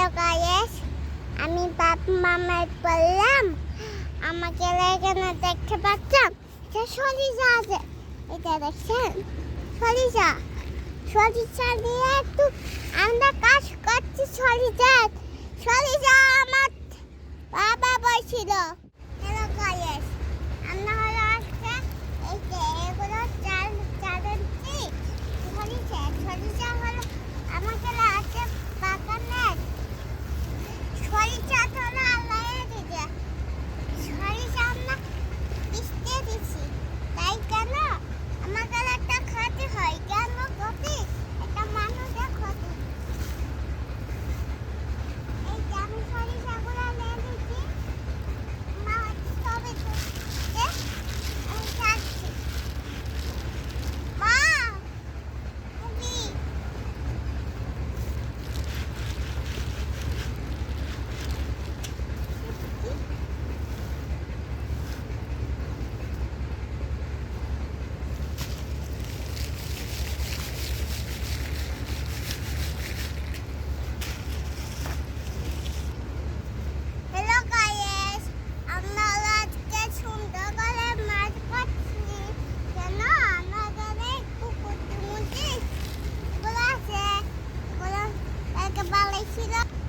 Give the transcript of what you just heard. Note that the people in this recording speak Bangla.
হ্যালো গাইস আমি বাপ মামার বললাম, আমাকে এখানে দেখতে পাচ্ছেন এটা সরিষা আছে। এটা দেখছেন? সরিষা। সরিষা দিয়ে একটু আমরা কাজ করছি সরিষা সরিষা আমার বাবা বলছিল। হ্যালো গাইস আমরা হলো আজকে এই এগুলো চাল চিজ সরিষা। সরিষা 白